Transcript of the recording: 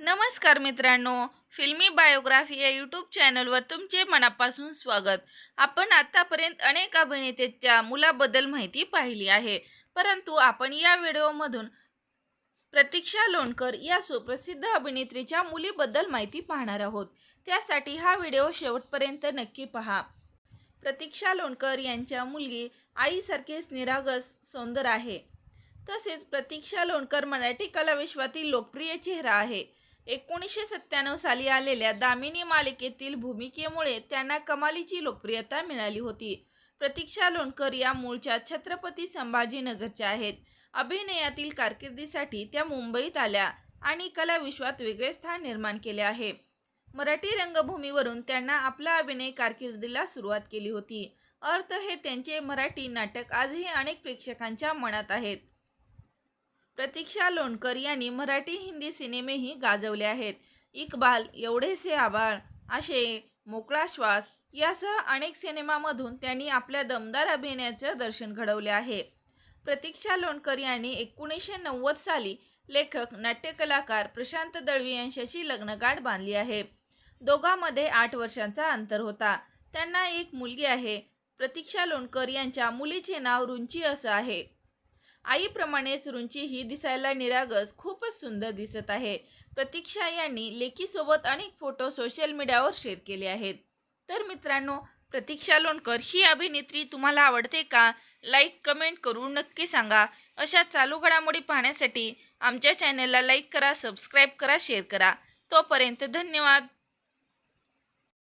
नमस्कार मित्रांनो फिल्मी बायोग्राफी या यूट्यूब चॅनलवर तुमचे मनापासून स्वागत. आपण आतापर्यंत अनेक अभिनेत्याच्या मुलाबद्दल माहिती पाहिली आहे परंतु आपण या व्हिडिओमधून प्रतीक्षा लोणकर या सुप्रसिद्ध अभिनेत्रीच्या मुलीबद्दल माहिती पाहणार आहोत. त्यासाठी हा व्हिडिओ शेवटपर्यंत नक्की पहा. प्रतीक्षा लोणकर यांच्या मुलगी आईसारखेच निरागस सौंदर आहे. तसेच प्रतीक्षा लोणकर मराठी कलाविश्वातील लोकप्रिय चेहरा आहे. एकोणीसशे सत्त्याण्णव साली आलेल्या दामिनी मालिकेतील भूमिकेमुळे त्यांना कमालीची लोकप्रियता मिळाली होती. प्रतीक्षा लोणकर या मूळच्या छत्रपती संभाजीनगरच्या आहेत. अभिनयातील कारकिर्दीसाठी त्या मुंबईत आल्या आणि कलाविश्वात वेगळे स्थान निर्माण केले आहे. मराठी रंगभूमीवरून त्यांना आपला अभिनय कारकिर्दीला सुरुवात केली होती. अर्थ हे त्यांचे मराठी नाटक आजही अनेक प्रेक्षकांच्या मनात आहेत. प्रतीक्षा लोणकर यांनी मराठी हिंदी सिनेमेही गाजवले आहेत. इकबाल एवढेसे आबाळ आशे मोकळा श्वास यासह अनेक सिनेमामधून त्यांनी आपल्या दमदार अभिनयाचं दर्शन घडवले आहे. प्रतीक्षा लोणकर यांनी एकोणीसशे नव्वद साली लेखक नाट्यकलाकार प्रशांत दळवी यांच्याशी लग्नगाठ बांधली आहे. दोघांमध्ये आठ वर्षांचा अंतर होता. त्यांना एक मुलगी आहे. प्रतीक्षा लोणकर यांच्या मुलीचे नाव रुंची असं आहे. आईप्रमाणेच रुंची ही दिसायला निरागस खूपच सुंदर दिसत आहे. प्रतीक्षा यांनी लेकीसोबत अनेक फोटो सोशल मीडियावर शेअर केले आहेत. तर मित्रांनो प्रतीक्षा लोणकर ही अभिनेत्री तुम्हाला आवडते का? लाईक कमेंट करून नक्की सांगा. अशा चालू घडामोडी पाहण्यासाठी आमच्या चॅनलला लाईक करा सबस्क्राईब करा शेअर करा. तोपर्यंत धन्यवाद.